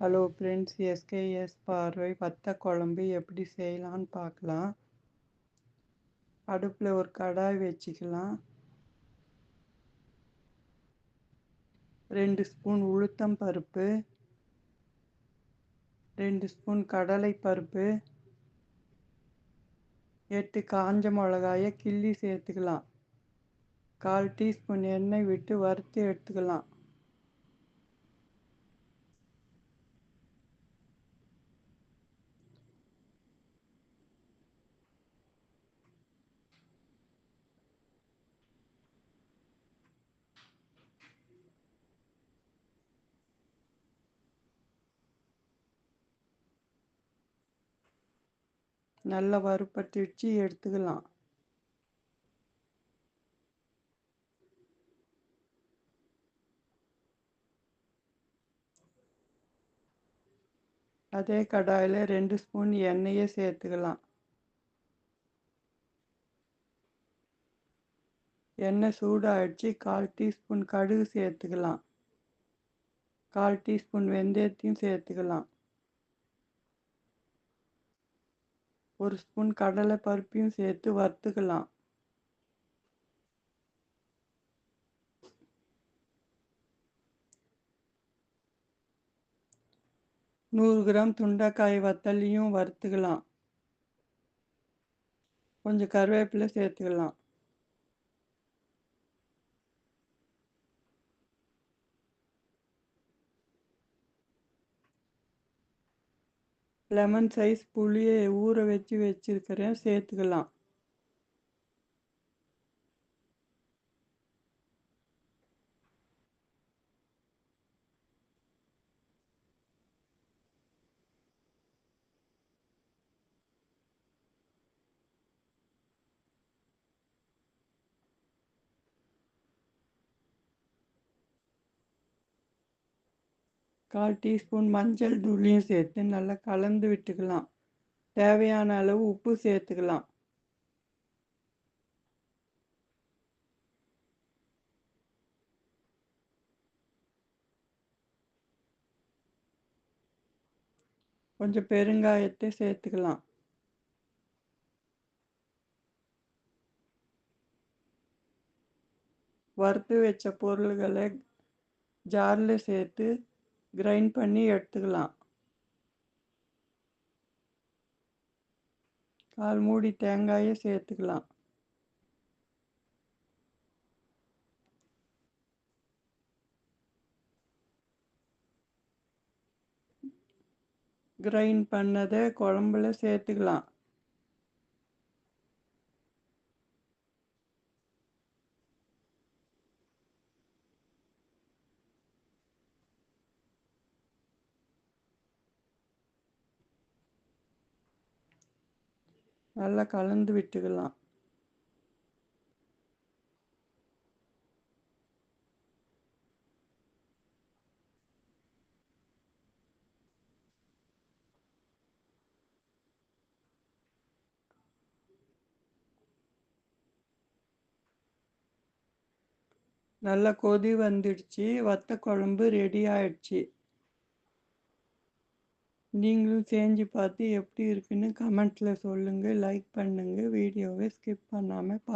Hello friends SKS பார்வை. வத்த குழம்பு எப்படி செய்யலான்னு பார்க்கலாம். அடுப்பில் ஒரு கடாய் வச்சுக்கலாம். ரெண்டு ஸ்பூன் உளுத்தம் பருப்பு. ரெண்டு ஸ்பூன் கடலை பருப்பு. எட்டு காஞ்ச மிளகாயை கிள்ளி சேர்த்துக்கலாம். கால் டீஸ்பூன் எண்ணெய் விட்டு வறுத்து எடுத்துக்கலாம். நல்லா வறுப்பட்டுச்சு எடுத்துக்கலாம். அதே கடாயில் ரெண்டு ஸ்பூன் எண்ணெயை சேர்த்துக்கலாம். எண்ணெய் சூடாகிடுச்சு கால் டீஸ்பூன் கடுகு சேர்த்துக்கலாம். கால் டீஸ்பூன் வெந்தயத்தையும் சேர்த்துக்கலாம். ஒரு ஸ்பூன் கடலை பருப்பையும் சேர்த்து வறுத்துக்கலாம். நூறு கிராம் துண்டைக்காய் வத்தலையும் வறுத்துக்கலாம். கொஞ்சம் கருவேப்பிலை சேர்த்துக்கலாம். லெமன் சைஸ் புளியை ஊற வச்சு வச்சுருக்கிறேன் சேர்த்துக்கலாம். கால் டீஸ்பூன் மஞ்சள் தூளியும் சேர்த்து நல்லா கலந்து விட்டுக்கலாம். தேவையான அளவு உப்பு சேர்த்துக்கலாம். கொஞ்சம் பெருங்காயத்தை சேர்த்துக்கலாம். வறுத்து வச்ச பொருள்களை ஜாரில் சேர்த்து கிரைண்ட் பண்ணி எடுத்துக்கலாம். கால் மூடி தேங்காயை சேர்த்துக்கலாம். கிரைண்ட் பண்ணதை குழம்புல சேர்த்துக்கலாம். நல்லா கலந்து விட்டுக்கலாம். நல்லா கொதி வந்துடுச்சு. வத்த குழம்பு ரெடி ஆயிடுச்சு. நீங்களும் செஞ்சு பார்த்து எப்படி இருக்குன்னு கமெண்ட்டில் சொல்லுங்கள் லைக் பண்ணுங்கள் வீடியோவை ஸ்கிப் பண்ணாமல் பா